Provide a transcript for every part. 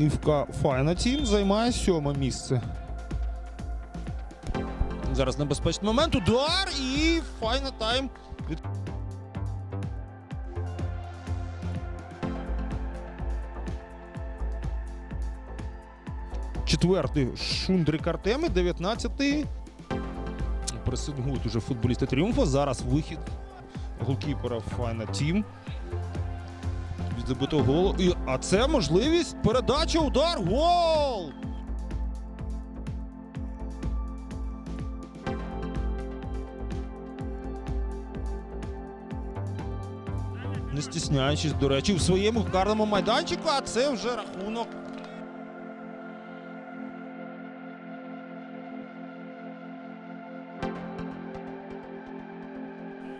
Івка Файна Тім займає сьоме місце. Зараз небезпечний момент. Удар і Файна Тайм. Четвертий Шундрик Артеми, 19-й. Пресингують уже футболісти Тріумфа. Зараз вихід голкіпера Файна Тім. Від забитого. І, а це можливість. Передача, удар, гол! Не стісняючись, до речі, в своєму карному майданчику, а це вже рахунок.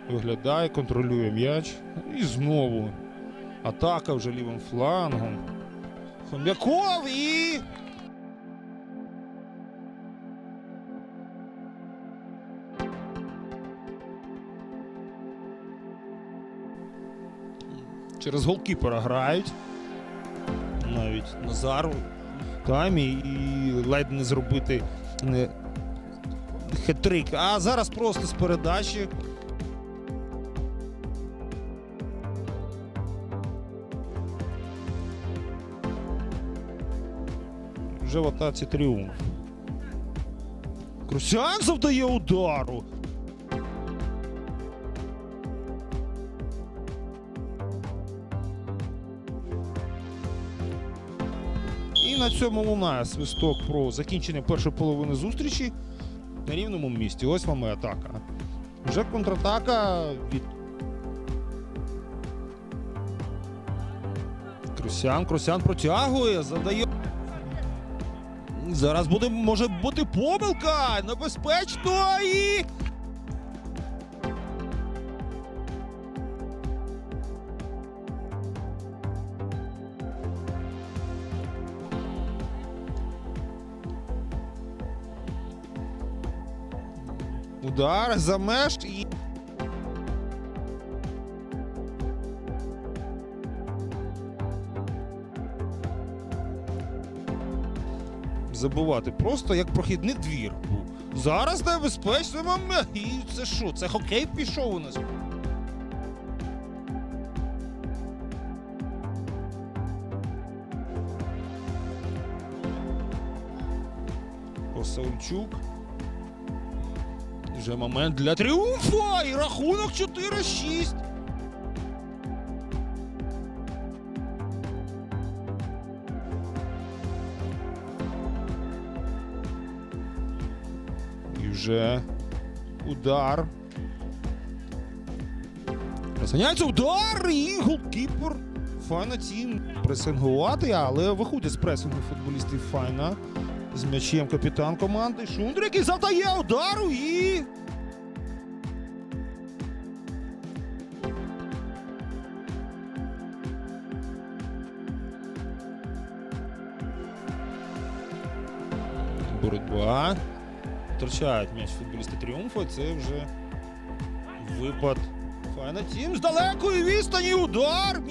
Виглядає, контролює м'яч. І знову атака вже лівим флангом. Хом'яков і. Через голкіпера грають. Навіть Назар в таймі і ледь не зробити не хитрик. А зараз просто з передачі. Вже в атаці тріумф. Крусян завдає удару. І на цьому лунає свисток про закінчення першої половини зустрічі на рівному місці. Ось вам і атака. Вже контратака від Крусян. Крусян протягує, задає. Зараз буде, може бути помилка. Небезпечно і. Удар за меж і. Забувати просто як прохідний двір був. Зараз небезпечно момент. І це що? Це хокей пішов у нас. Осавчук. Вже момент для тріумфу! І рахунок 4-6. Вже удар. Розганяється удар і голкіпер. Файна тім пресингувати, але виходять з пресингу футболістів Файна. З м'ячем капітан команди Шундрик, який завдає удару і. Боротьба. Втрачають м'яч футболісти тріумфу. Це вже випад. Файна тім з далекої відстані удар.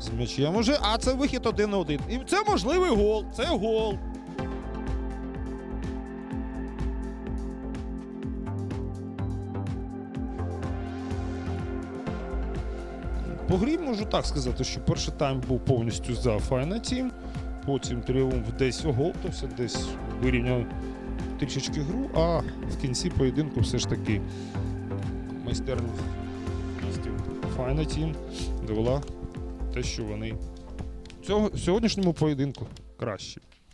З м'ячем уже, а це вихід один на один. І це можливий гол. Це гол. По грі можу так сказати, що перший тайм був повністю за Файна Тім. Потім тріумф десь оговтався, десь вирівняв трішечки гру, а в кінці поєдинку все ж таки майстерність Файна Тім довела те, що вони в сьогоднішньому поєдинку кращі.